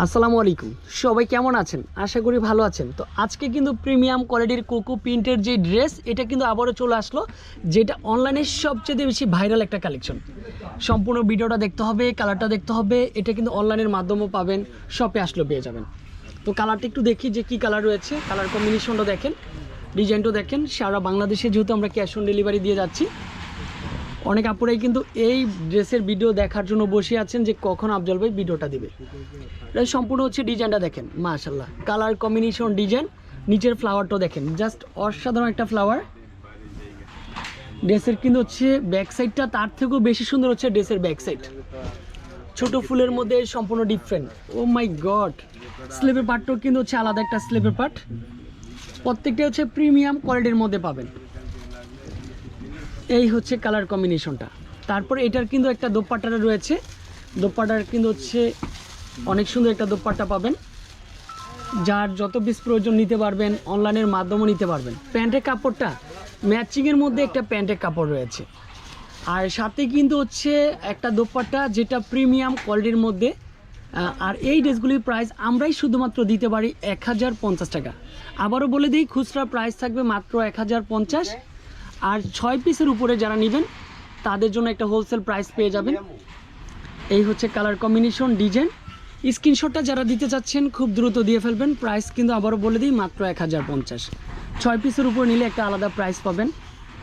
আসসালামু আলাইকুম। সবাই কেমন আছেন? আশা করি ভালো আছেন। তো আজকে কিন্তু প্রিমিয়াম কোয়ালিটির কোকো প্রিন্টের যে ড্রেস, এটা কিন্তু আবারও চলে আসলো, যেটা অনলাইনে সবচেয়ে বেশি ভাইরাল একটা কালেকশন সম্পূর্ণ ভিডিওটা দেখতে হবে কালারটা দেখতে হবে, এটা কিন্তু অনলাইনের মাধ্যমেও পাবেন শপে আসলেও পেয়ে যাবেন। তো কালারটা একটু দেখি যে কি কালার রয়েছে। কালার কম্বিনেশনটা দেখেন ডিজাইনটা দেখেন। সারা বাংলাদেশে যেহেতু আমরা ক্যাশ অন ডেলিভারি দিয়ে যাচ্ছি অনেক আপুরাই কিন্তু এই ড্রেসের ভিডিও দেখার জন্য বসে আছেন যে কখন আফজল ভাই ভিডিওটা দিবে। এটা সম্পূর্ণ হচ্ছে ডিজাইনটা দেখেন মাশাল্লাহ কালার কম্বিনেশন ডিজাইন, নিচের ফ্লাওয়ারটাও দেখেন। জাস্ট অসাধারণ একটা ফ্লাওয়ার। ড্রেসের কিন্তু হচ্ছে ব্যাক সাইডটা তার থেকেও বেশি সুন্দর হচ্ছে ড্রেসের ব্যাক সাইড। ছোট ফুলের মধ্যে সম্পূর্ণ ডিফারেন্ট ও মাই গড! স্লিপের পার্টটাও কিন্তু হচ্ছে আলাদা একটা স্লিপের পার্ট। প্রত্যেকটা হচ্ছে প্রিমিয়াম কোয়ালিটির মধ্যে পাবেন। এই হচ্ছে কালার কম্বিনেশনটা তারপরে এটার কিন্তু একটা দোপাট্টাটা রয়েছে। দোপাট্টার কিন্তু হচ্ছে অনেক সুন্দর একটা দোপাট্টা পাবেন। যার যত পিস প্রয়োজন নিতে পারবেন অনলাইনের মাধ্যমেও নিতে পারবেন। প্যান্টের কাপড়টা ম্যাচিংয়ের মধ্যে একটা প্যান্টের কাপড় রয়েছে। আর সাথে কিন্তু হচ্ছে একটা দোপাট্টা যেটা প্রিমিয়াম কোয়ালিটির মধ্যে। আর এই ড্রেসগুলির প্রাইস আমরাই শুধুমাত্র দিতে পারি এক হাজার পঞ্চাশ টাকা। আবারও বলে দিই, খুচরা প্রাইস থাকবে মাত্র এক হাজার পঞ্চাশ। আর ছয় পিসের উপরে যারা নেবেন, তাদের জন্য একটা হোলসেল প্রাইস পেয়ে যাবেন। এই হচ্ছে কালার কম্বিনেশন ডিজাইন স্ক্রিনশটটা যারা দিতে চাচ্ছেন, খুব দ্রুত দিয়ে ফেলবেন। প্রাইস কিন্তু আবারও বলে দিই, মাত্র এক হাজার পঞ্চাশ। ছয় পিসের উপর নিলে একটা আলাদা প্রাইস পাবেন।